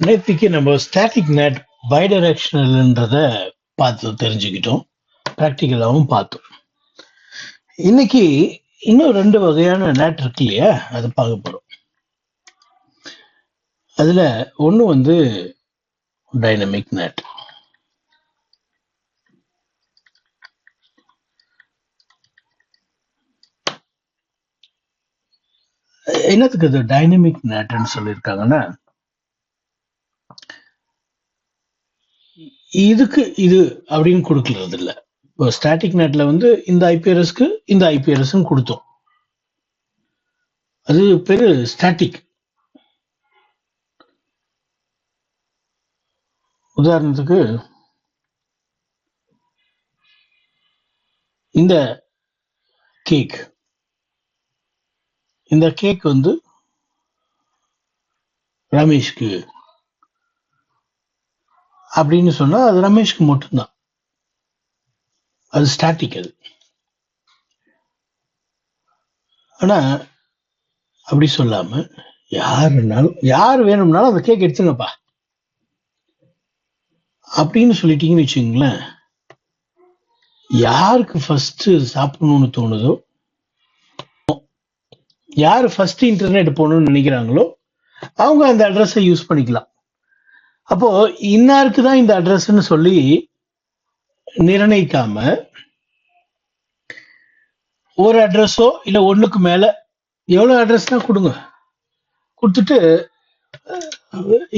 நேற்றுக்கு நம்ம static net பைடைரக்ஷனல்ன்றத பார்த்து தெரிஞ்சுக்கிட்டோம். ப்ராக்டிக்கலாகவும் பார்த்தோம். இன்னைக்கு இன்னும் ரெண்டு வகையான நெட் இருக்கு இல்லையா? அதை பார்க்க போகிறோம் அதுல ஒண்ணு வந்து டைனமிக் நெட் என்னத்துக்கு இது டைனமிக் நெட்னு சொல்லியிருக்காங்கன்னா இதுக்கு இது அப்படின்னு கொடுக்கறது இல்ல இப்போ ஸ்டாட்டிக் நெட்ல வந்து இந்த ஐபிஆர்எஸ்க்கு இந்த ஐபிஆர்எஸ் கொடுத்தோம். அது பேரு ஸ்டாட்டிக் உதாரணத்துக்கு இந்த கேக் இந்த கேக் வந்து ரமேஷ்க்கு அப்படின்னு சொன்னா அது ரமேஷ்க்கு மட்டும்தான். அது ஸ்டாட்டிக் அது. ஆனா அப்படி சொல்லாம யார் வேணாலும் யார் வேணும்னாலும் அந்த கேக் எடுத்துங்கப்பா. அப்படின்னு சொல்லிட்டீங்கன்னு வச்சுங்களேன் யாருக்கு ஃபஸ்ட்டு சாப்பிடணும்னு தோணுதோ யார் ஃபஸ்ட்டு இன்டர்நெட் போகணும்னு நினைக்கிறாங்களோ அவங்க அந்த அட்ரஸை யூஸ் பண்ணிக்கலாம். அப்போ இன்னாருக்கு தான் இந்த அட்ரஸ்ன்னு சொல்லி நிர்ணயிக்காம ஒரு அட்ரஸோ இல்லை ஒன்றுக்கு மேலே எவ்வளோ அட்ரஸ்னால் கொடுங்க. கொடுத்துட்டு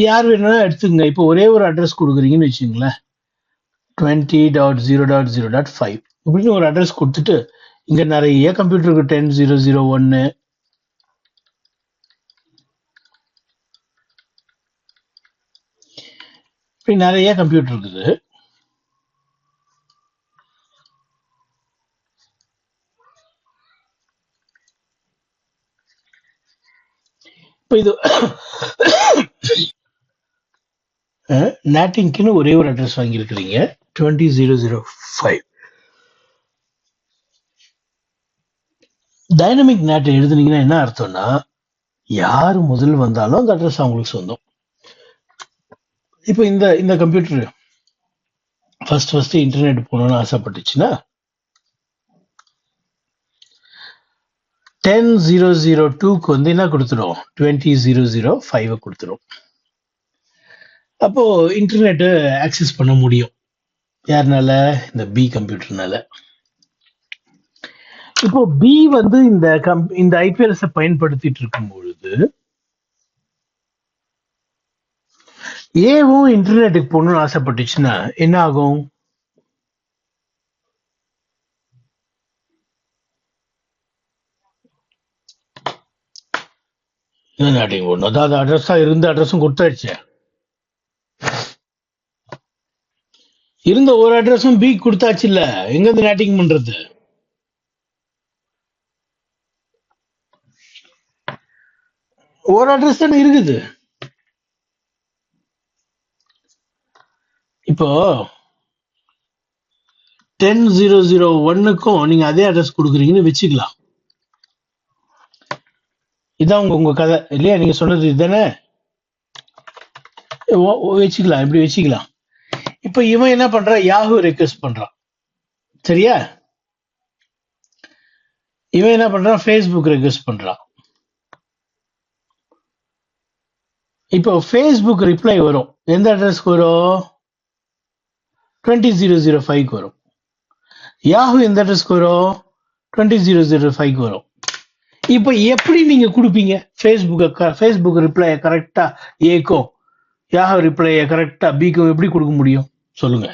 யார் வேணும்னா எடுத்துக்கங்க. இப்போ ஒரே ஒரு அட்ரஸ் கொடுக்குறீங்கன்னு வச்சுங்களேன் twenty dot zero dot zero dot five இப்படின்னு ஒரு அட்ரஸ் கொடுத்துட்டு இங்கே நிறைய கம்ப்யூட்டருக்கு டென் ஜீரோ ஜீரோ ஒன்று இப்படி நிறைய கம்ப்யூட்டர் இருக்குது. இப்போ இது நேட்டிங்க்குன்னு ஒரே ஒரு address வாங்கியிருக்கிறீங்க twenty zero zero five dynamic நேட்டை எழுதுனீங்கன்னா என்ன அர்த்தம்னா யார் முதல் வந்தாலும் அந்த அட்ரஸ் அவங்களுக்கு சொந்தம். இப்போ இந்த இந்த கம்ப்யூட்டர் ஃபர்ஸ்ட் ஃபர்ஸ்ட் இன்டர்நெட் போகணும்னு ஆசைப்பட்டுச்சுன்னா டென் ஜீரோ ஜீரோ டூக்கு வந்து என்ன கொடுத்துரும்? டுவெண்ட்டி ஜீரோ ஜீரோ ஃபைவ் கொடுத்துரும். அப்போ இன்டர்நெட்டு ஆக்சஸ் பண்ண முடியும். யாருனால? இந்த பி கம்ப்யூட்டர்னால இப்போ பி வந்து இந்த கம் இந்த ஐபிஎல்ஸை பயன்படுத்திட்டு இருக்கும் பொழுது ஏவும் இன்டர்நெட்டுக்கு போகணும்னு ஆசைப்பட்டுச்சுன்னா என்ன ஆகும்? என்ன ஒன்று அதாவது அட்ரஸா இருந்த அட்ரஸும் கொடுத்தாச்சு. இருந்த ஒரு அட்ரஸும் பி கொடுத்தாச்சு இல்ல. எங்க இருந்து நாட்டிங் பண்றது? ஒரு அட்ரஸ் தானே இருக்குது. இப்போ டென் ஜீரோ ஜீரோ ஒன்னுக்கும் நீங்க அதே அட்ரஸ் கொடுக்குறீங்கன்னு வச்சுக்கலாம். இதான் உங்க உங்க கதை இல்லையா? நீங்க சொன்னது இதுதானே? வச்சுக்கலாம். இப்படி வச்சுக்கலாம். இப்போ இவன் என்ன பண்றான் யாஹூ ரெக்வெஸ்ட் பண்றான் சரியா? இவன் என்ன பண்றான் ஃபேஸ்புக் ரெக்வெஸ்ட் பண்றான் இப்போ ஃபேஸ்புக் ரிப்ளை வரும். எந்த அட்ரஸ்க்கு வரும்? டுவெண்ட்டி ஜீரோ ஜீரோ ஃபைவ்க்கு வரும். யாஹூ எந்த அட்ரஸ்க்கு வரும்? டுவெண்ட்டி ஜீரோ ஜீரோ ஃபைவ்க்கு வரும். இப்போ எப்படி நீங்கள் கொடுப்பீங்க? ஃபேஸ்புக்கை ஃபேஸ்புக் ரிப்ளையை கரெக்டாக ஏக்கும் யாஹூ ரிப்ளையை கரெக்டாக பிக்கும் எப்படி கொடுக்க முடியும்? சொல்லுங்க.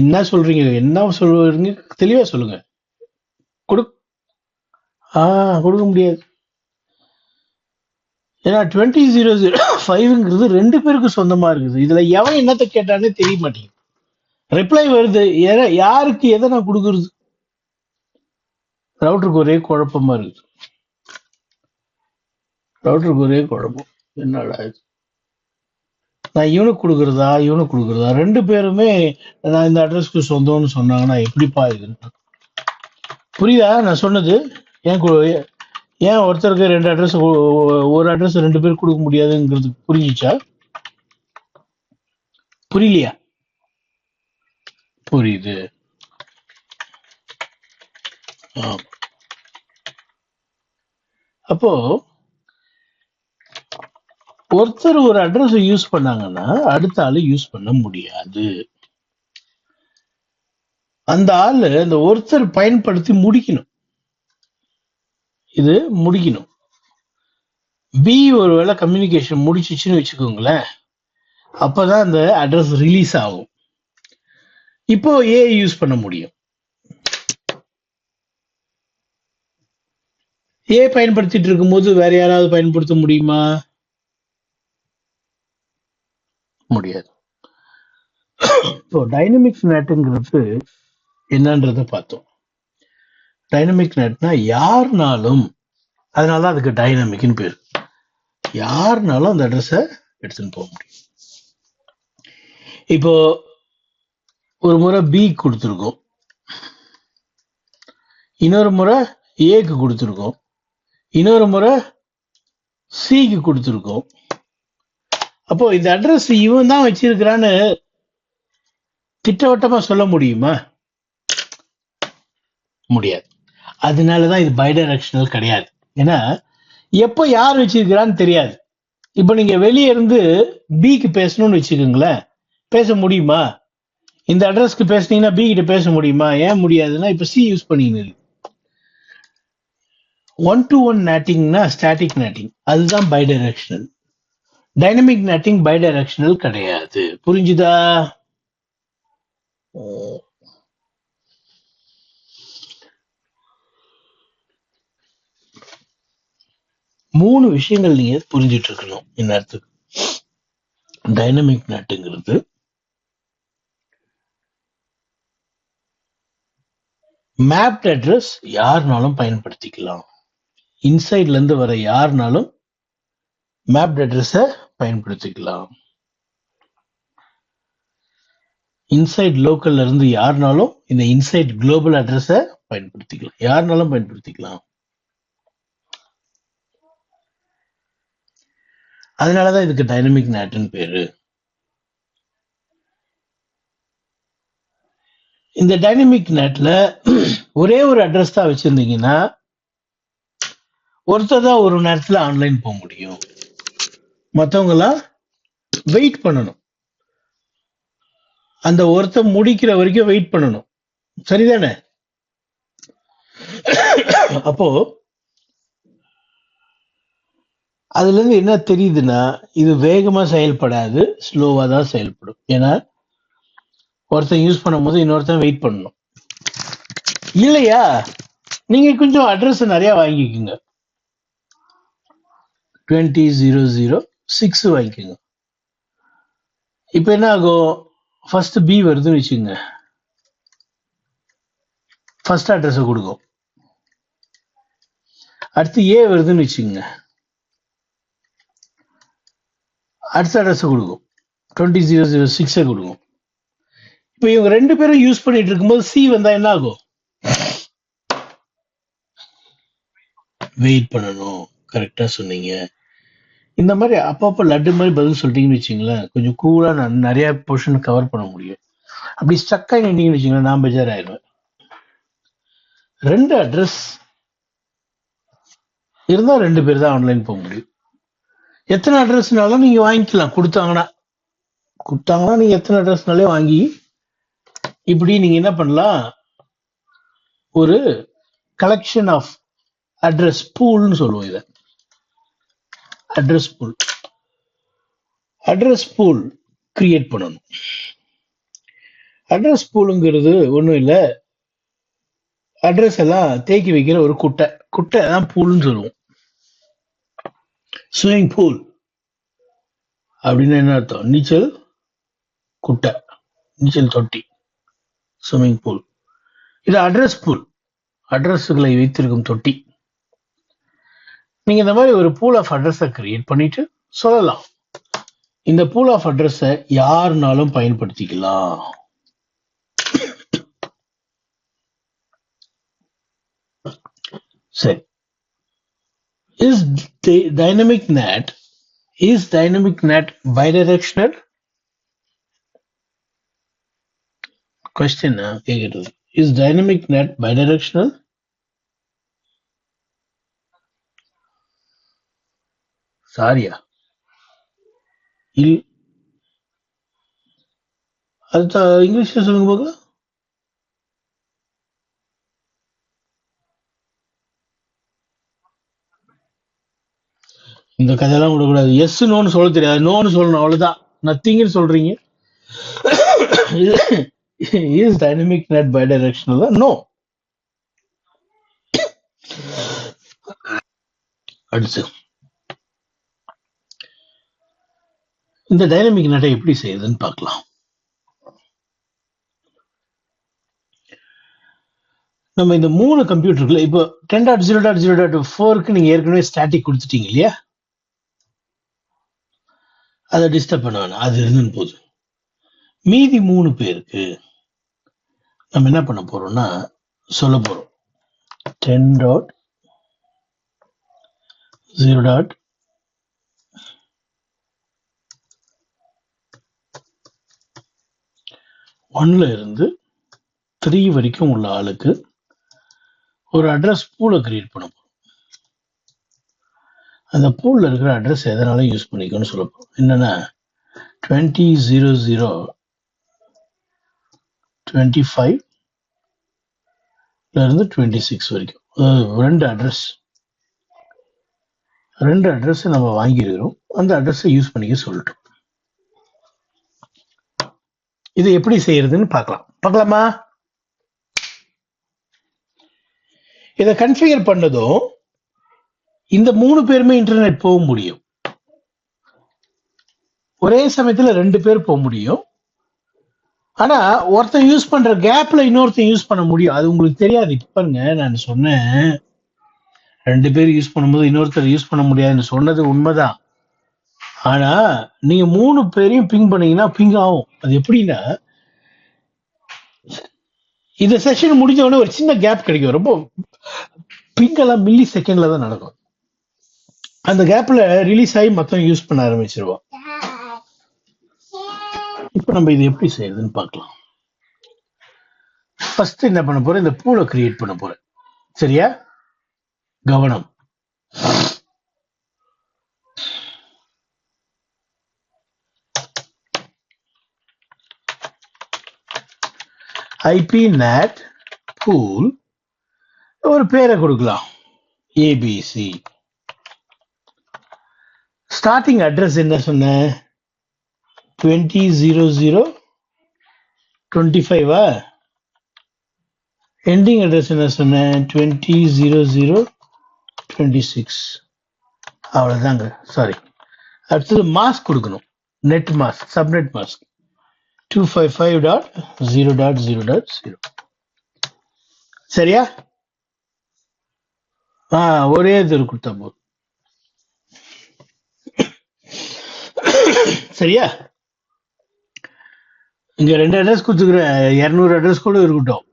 என்ன சொல்றீங்க? என்ன சொல்றீங்க? தெளிவா சொல்லுங்க. கொடு. ஆ கொடுக்க முடியாது. ஏன்னா டுவெண்ட்டி ஜீரோ ஜீரோ ஃபைவ்ங்கிறது ரெண்டு பேருக்கு சொந்தமாக இருக்குது. இதில் எவன் என்னத்தை கேட்டானே தெரிய மாட்டேங்குது. ரிப்ளை வருது எத- யாருக்கு எதை நான் கொடுக்குறது? ரவுட்டருக்கு ஒரே குழப்பமாக இருக்குது. ரவுட்டருக்கு ஒரே குழப்பம். என்னடா இது? நான் இவனுக்கு கொடுக்குறதா? இவனுக்கு கொடுக்குறதா? ரெண்டு பேருமே நான் இந்த அட்ரஸ்க்கு சொந்தம்னு சொன்னாங்கன்னா எப்படிப்பா இது புரியுதா? நான் சொன்னது என் ஏன் ஒருத்தருக்கு ரெண்டு அட்ரஸ் ஒரு அட்ரஸ் ரெண்டு பேர் கொடுக்க முடியாதுங்கிறது புரிஞ்சிச்சா? புரியலையா? புரியுது. ஆ. அப்போ ஒருத்தர் ஒரு அட்ரஸ் யூஸ் பண்ணாங்கன்னா அடுத்த ஆளு யூஸ் பண்ண முடியாது. அந்த ஆளு அந்த ஒருத்தர் பயன்படுத்தி முடிக்கணும். இது முடிக்கணும். பி ஒருவேளை கம்யூனிகேஷன் முடிச்சிச்சுன்னு வச்சுக்கோங்களேன். அப்போதான் அந்த அட்ரஸ் ரிலீஸ் ஆகும். இப்போ ஏ யூஸ் பண்ண முடியும். ஏ பயன்படுத்திட்டு இருக்கும்போது வேற யாராவது பயன்படுத்த முடியுமா? முடியாது. இப்போ டைனமிக்ஸ் நெட்டுங்கிறது என்னன்றத பார்த்தோம். டைனமிக் நெட்னா யாருனாலும் அதனால தான் அதுக்கு டைனமிக்னு பேர். யாருனாலும் அந்த அட்ரஸை எடுத்துன்னு போக முடியும். இப்போ ஒரு முறை பி கொடுத்துருக்கோம். இன்னொரு முறை ஏக்கு கொடுத்துருக்கோம். இன்னொரு முறை சிக்கு கொடுத்துருக்கோம். அப்போ இந்த அட்ரஸ் இவன் தான் வச்சிருக்கிறான்னு திட்டவட்டமா சொல்ல முடியுமா? முடியாது. அதனால தான் இது பைடைரக்ஷனல் கிடையாது. ஏன்னா எப்போ யார் வச்சிருக்கிறான்னு தெரியாது. இப்போ நீங்கள் வெளியே இருந்து பிக்கு பேசணும்னு வச்சுக்கோங்களேன். பேச முடியுமா? இந்த அட்ரஸ்க்கு பேசுனீங்கன்னா பி கிட்ட பேச முடியுமா? ஏன் முடியாதுன்னா இப்போ சி யூஸ் பண்ணிங்க ஒன் டு ஒன் நேட்டிங்னா ஸ்டாட்டிக் நேட்டிங் அதுதான் பைடைரக்ஷனல் டைனமிக் நேட்டிங் பைடைரக்ஷனல் கிடையாது. புரிஞ்சுதா? மூணு விஷயங்கள் நீங்க புரிஞ்சிட்டு இருக்கணும் இந்நேரத்துக்கு டைனமிக் நட்டுங்கிறது மேப்ட் அட்ரஸ் யாருனாலும் பயன்படுத்திக்கலாம். இன்சைட்ல இருந்து வர யாருனாலும் மேப்ட் அட்ரஸை பயன்படுத்திக்கலாம். இன்சைட் லோக்கல்ல இருந்து யாருனாலும் இந்த இன்சைட் குளோபல் அட்ரஸை பயன்படுத்திக்கலாம். யாருனாலும் பயன்படுத்திக்கலாம். அதனாலதான் இதுக்கு டைனமிக் நேட்டுன்னு பேரு. இந்த டைனமிக் நேட்ல ஒரே ஒரு அட்ரஸ் தான் வச்சிருந்தீங்கன்னா ஒருத்தர் தான் ஒரு நேரத்துல ஆன்லைன் போக முடியும். மற்றவங்களாம் வெயிட் பண்ணணும். அந்த ஒருத்தர் முடிக்கிற வரைக்கும் வெயிட் பண்ணணும். சரிதானே? அப்போ அதுல இருந்து என்ன தெரியுதுன்னா இது வேகமா செயல்படாது ஸ்லோவா தான் செயல்படும். ஏன்னா ஒருத்தன் யூஸ் பண்ணும்போது இன்னொருத்தன் வெயிட் பண்ணணும். இல்லையா? நீங்க கொஞ்சம் அட்ரஸ் நிறைய வாங்கிக்கோங்க. டுவெண்ட்டி ஜீரோ ஜீரோ சிக்ஸ் வாங்கிக்கோங்க. இப்போ என்ன ஆகும்? ஃபர்ஸ்ட் பி வருதுன்னு வச்சுக்கோங்க. ஃபர்ஸ்ட் அட்ரஸை கொடுக்கும். அடுத்து ஏ வருதுன்னு வச்சுக்கோங்க. அடுத்த அட்ரஸை கொடுக்கும். டுவெண்ட்டி ஜீரோ ஜீரோ சிக்ஸை கொடுக்கும். இப்போ இவங்க ரெண்டு பேரும் யூஸ் பண்ணிட்டு இருக்கும்போது சி வந்தா என்ன ஆகும்? வெயிட் பண்ணணும். கரெக்டா சொன்னீங்க. இந்த மாதிரி அப்பப்போ லட்டு மாதிரி பதில் சொல்லிட்டீங்கன்னு வச்சுங்களேன் கொஞ்சம் கூலாக நான் நிறைய போர்ஷன் கவர் பண்ண முடியும். அப்படி ஸ்டக்காக ஆகி நின்றீங்கன்னு வச்சுங்களேன் நான் பெஜார் ஆயிடுவேன் ரெண்டு அட்ரஸ் இருந்தால் ரெண்டு பேர் தான் ஆன்லைன் போக முடியும். எத்தனை அட்ரஸ்னாலும் நீங்கள் வாங்கிக்கலாம். கொடுத்தாங்கன்னா. கொடுத்தாங்கன்னா நீங்கள் எத்தனை அட்ரஸ்னாலே வாங்கி இப்படி நீங்கள் என்ன பண்ணலாம்? ஒரு கலெக்ஷன் ஆஃப் அட்ரஸ் பூல்னு சொல்லுவோம் இதை. Address pool address pool create பண்ணணும். அட்ரஸ் பூலுங்கிறது ஒன்றும் இல்லை. அட்ரஸ் எல்லாம் தேக்கி வைக்கிற ஒரு குட்டை. குட்டை தான் பூல்னு சொல்லுவோம். ஸ்விமிங் பூல் அப்படின்னு என்ன அர்த்தம்? நீச்சல் குட்டை. நீச்சல் தொட்டி. ஸ்விமிங் பூல் இது அட்ரஸ் பூல் அட்ரஸ்களை வைத்திருக்கும் தொட்டி. நீங்கள் இந்த மாதிரி ஒரு பூல் ஆஃப் அட்ரஸை கிரியேட் பண்ணிட்டு சொல்லலாம். இந்த பூல் ஆஃப் அட்ரஸை யாருனாலும் பயன்படுத்திக்கலாம். சரி. is dy- dynamic net is dynamic net bidirectional question ஆ, கேக்குறது is dynamic net bidirectional சாரியா இல் அது த- இங்கிலீஷ்ல சொல்லுங்க பார்க்கலாம் இந்த கதையெல்லாம் விடக்கூடாது. எஸ் நோன்னு சொல்ல தெரியாது. நோன்னு சொல்லணும். அவ்வளவுதான். நத்திங்னு சொல்றீங்க. Is dynamic NAT bidirectional no அடுத்து. இந்த டைனமிக் நெட்டை எப்படி செய்யுதுன்னு பார்க்கலாம். நம்ம இந்த மூணு கம்ப்யூட்டருக்குள்ள இப்போ ten dot zero dot zero dot ஃபோருக்கு நீங்க ஏற்கனவே ஸ்டாட்டிக் கொடுத்துட்டீங்க இல்லையா? அதை டிஸ்டர்ப் பண்ண அது இருந்துன்னு போகுது மீதி மூணு பேருக்கு நம்ம என்ன பண்ண போறோம்னா சொல்ல போறோம். டென் டாட் ஜீரோ டாட் ஒன்ல இருந்து த்ரீ வரைக்கும் உள்ள ஆளுக்கு ஒரு அட்ரஸ் பூலை கிரியேட் பண்ண போறோம். அந்த பூல்ல இருக்கிற அட்ரஸ் எதனாலும் யூஸ் பண்ணிக்கணும்னு சொல்லப்போம். என்னென்னா என்னன்னா டுவெண்ட்டி ஜீரோ ஜீரோ டுவெண்ட்டி ஃபைவ்லேருந்து டுவெண்ட்டி சிக்ஸ் வரைக்கும் ரெண்டு அட்ரஸ் ரெண்டு அட்ரஸ் நம்ம வாங்கியிருக்கிறோம். அந்த அட்ரஸை யூஸ் பண்ணிக்க சொல்லிட்டோம். இது எப்படி செய்யறதுன்னு பார்க்கலாம். பார்க்கலாமா? இதை கன்ஃபிகர் பண்ணதும் இந்த மூணு பேருமே இன்டர்நெட் போக முடியும். ஒரே சமயத்துல ரெண்டு பேர் போக முடியும். ஆனா ஒருத்தன் யூஸ் பண்ற கேப்ல இன்னொருத்தன் யூஸ் பண்ண முடியும். அது உங்களுக்கு தெரியாது. இப்ப பாருங்க நான் சொன்னேன். ரெண்டு பேர் யூஸ் பண்ணும்போது இன்னொருத்தர் யூஸ் பண்ண முடியாதுன்னு சொன்னது உண்மைதான். ஆனா நீங்க மூணு பேரையும் பிங் பண்ணீங்கன்னா பிங் ஆகும். அது எப்படின்னா இந்த செஷன் முடிஞ்ச உடனே ஒரு சின்ன கேப் கிடைக்கும். ரொம்ப பிங்கெல்லாம் மில்லி செகண்ட்ல தான் நடக்கும். அந்த கேப்ல ரிலீஸ் ஆகி மொத்தம் யூஸ் பண்ண ஆரம்பிச்சிருவோம். இப்போ நம்ம இது எப்படி செய்யறதுன்னு பார்க்கலாம். ஃபர்ஸ்ட் என்ன பண்ண போறேன் இந்த பூலை கிரியேட் பண்ண போறேன் சரியா? கவனம். ஐபி நேட் பூல் ஒரு பேரை கொடுக்கலாம். ஏபிசி ஸ்டார்டிங் அட்ரஸ் என்ன சொன்ன? டுவெண்ட்டி ஜீரோ ஜீரோ டுவெண்ட்டி ஃபைவா எண்டிங் அட்ரஸ் என்ன சொன்னேன் twenty zero zero twenty six அவ்வளோதாங்க சாரி அடுத்தது மாஸ்க் கொடுக்கணும். Net mask subnet mask two five five dot zero dot zero dot zero சரியா? ஆ ஒரே இது கொடுத்தா போதும். சரியா? இங்க ரெண்டு அட்ரஸ் கொடுத்துக்கிற இரநூறு அட்ரஸ் கூட இருக்கட்டும்.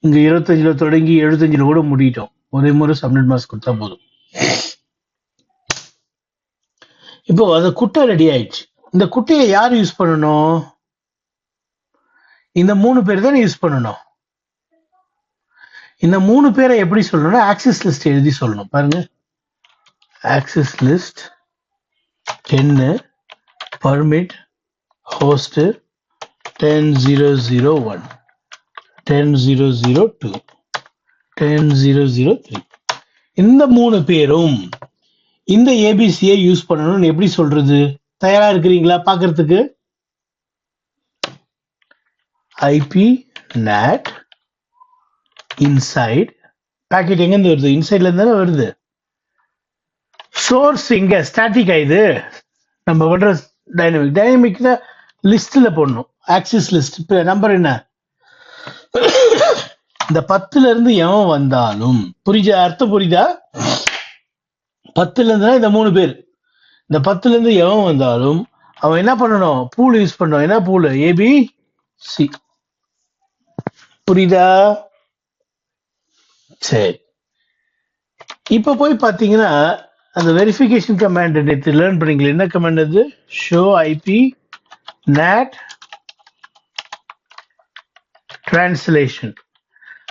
இங்க இருபத்தஞ்சுல தொடங்கி எழுபத்தஞ்சுல கூட முடிட்டோம் ஒரே முறை சப்மிட் மாஸ்க் கொடுத்தா போதும். இப்போ அந்த குட்டை ரெடி ஆயிடுச்சு. இந்த குட்டையை யார் யூஸ் பண்ணணும்? இந்த மூணு பேர் தானே யூஸ் பண்ணணும். இந்த மூணு பேரை எப்படி சொல்லணும்னா ஆக்சிஸ் லிஸ்ட் எழுதி சொல்லணும். பாருங்க. ஆக்சிஸ் லிஸ்ட் டென்னு permit host ten zero zero one ten zero zero two ten zero zero three இந்த மூணு பேரும் இந்த ஏபிசியை யூஸ் பண்ணணும்னு எப்படி சொல்றது? தயாரா இருக்கிறீங்களா பார்க்கிறதுக்கு ஐபி நேட் இன்சைட் பாக்கெட் எங்கேருந்து வருது? இன்சைட்ல இருந்து வருது. சோர்ஸ் இங்க ஸ்டாட்டிக் இது. நம்ம பண்ற டைனமிக் டைனமிக்னா லிஸ்ட்ல போடணும். ஆக்சிஸ் லிஸ்ட் நம்பர் என்ன? இந்த பத்துல இருந்து எவன் வந்தாலும் புரிஞ்ச அர்த்தம் புரியுதா? பத்துல இருந்துனா இந்த மூணு பேர். இந்த பத்துல இருந்து எவன் வந்தாலும் அவன் என்ன பண்ணணும்? பூல் யூஸ் பண்ணணும். என்ன பூல் ஏபி சி புரியுதா? சரி. இப்போ போய் பார்த்தீங்கன்னா அந்த வெரிஃபிகேஷன் கமாண்ட் நேற்று லேர்ன் பண்ணீங்களே என்ன கமாண்ட் அது? ஷோ ஐபி நேட் டிரான்ஸ்லேஷன்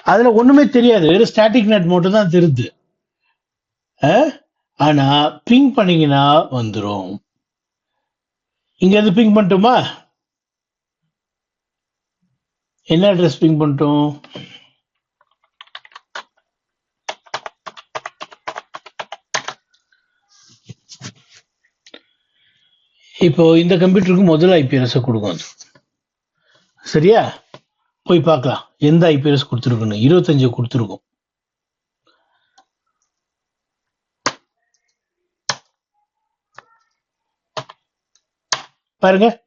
அதுல ஒண்ணுமே தெரியாது வெறும் ஸ்டாட்டிக் நெட் மட்டும் தான் தெரியுது. அஹ்? ஆனா பிங் பண்ணீங்கன்னா வந்துடும் இங்க பிங்க் பிங் பண்ணட்டுமா? என்ன அட்ரஸ் பிங் பண்ணிட்டோம்? இப்போ இந்த கம்ப்யூட்டருக்கு முதல் ஐபிஎஸ் கொடுக்கும் அது சரியா? போய் பார்க்கலாம். எந்த ஐபிஎஸ் கொடுத்துருக்குன்னு. இருபத்தஞ்சு கொடுத்துருக்கோம். பாருங்க.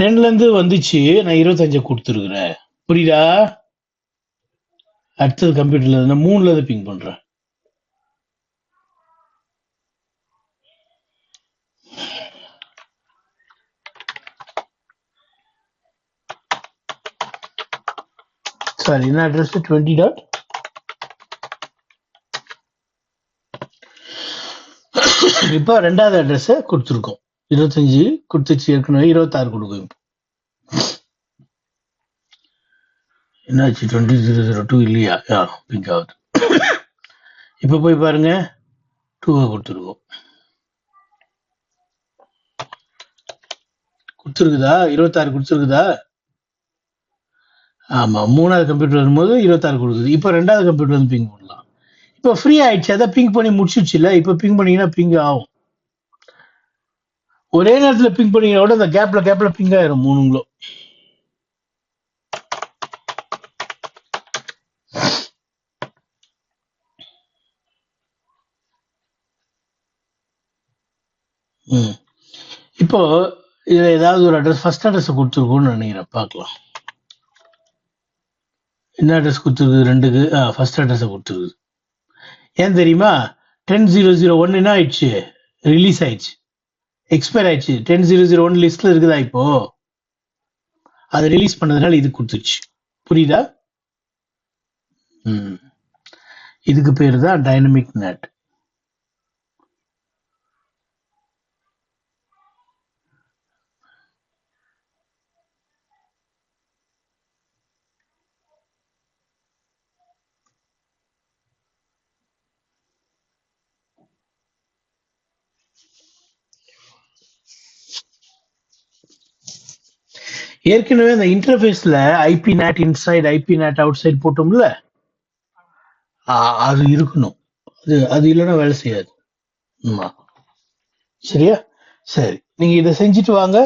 டென்ல இருந்து வந்துச்சு. நான் இருபத்தஞ்சு கொடுத்துருக்குறேன். புரியுதா? அடுத்தது கம்ப்யூட்டர்ல நான் மூணுல இருந்து பிங் பண்றேன். சாரி என்ன அட்ரஸ் டுவெண்ட்டி டாட் இப்போ ரெண்டாவது அட்ரஸ் கொடுத்துருக்கோம். இருபத்தஞ்சு கொடுத்துச்சு ஏற்கனவே இருபத்தாறு கொடுக்கும் என்னாச்சு டுவெண்ட்டி ஜீரோ ஜீரோ டூ இல்லையா? ஆ பிங்க் ஆகுது இப்போ போய் பாருங்க. டூவை கொடுத்துருக்கோம். கொடுத்துருக்குதா? இருபத்தாறு கொடுத்துருக்குதா? ஆமாம் மூணாவது கம்ப்யூட்டர் வரும்போது இருபத்தாறு கொடுக்குது. இப்போ ரெண்டாவது கம்ப்யூட்டர் வந்து பிங் பண்ணலாம் இப்போ ஃப்ரீ ஆயிடுச்சு அதான் பிங் பண்ணி முடிச்சிச்சுல இப்போ பிங் பண்ணீங்கன்னா பிங் ஆகும். ஒரே நேரத்தில் பிங் பண்ணீங்கன்னா கூட அந்த கேப்ல கேப்ல பிங் ஆயிரும் மூணுங்களும். ம். இப்போ இதுல ஏதாவது ஒரு அட்ரஸ் ஃபர்ஸ்ட் அட்ரஸ் கொடுத்துருக்கோன்னு நினைக்கிறேன் பார்க்கலாம். என்ன அட்ரஸ் கொடுத்துருக்குது? ரெண்டுக்கு ஃபர்ஸ்ட் அட்ரஸை கொடுத்துருக்குது. ஏன் தெரியுமா? டென் ஜீரோ ஜீரோ ஒன் என்ன ஆயிடுச்சு? ரிலீஸ் ஆயிடுச்சு. எக்ஸ்பயர் ஆயிடுச்சு. டென் ஜீரோ ஜீரோ ஒன் லிஸ்ட்ல இருக்குதா இப்போ? அதை ரிலீஸ் பண்ணதுனால இது கொடுத்துருச்சு. புரியுதா? ம். இதுக்கு பேர் தான் டைனமிக் நெட் ஏற்கனவே அந்த இன்டர்ஃபேஸ்ல IP NAT inside IP NAT outside போட்டோம்ல? அது இருக்கணும். அது அது இல்லைன்னா வேலை செய்யாது. சரியா? சரி. நீங்க இதை செஞ்சுட்டு வாங்க.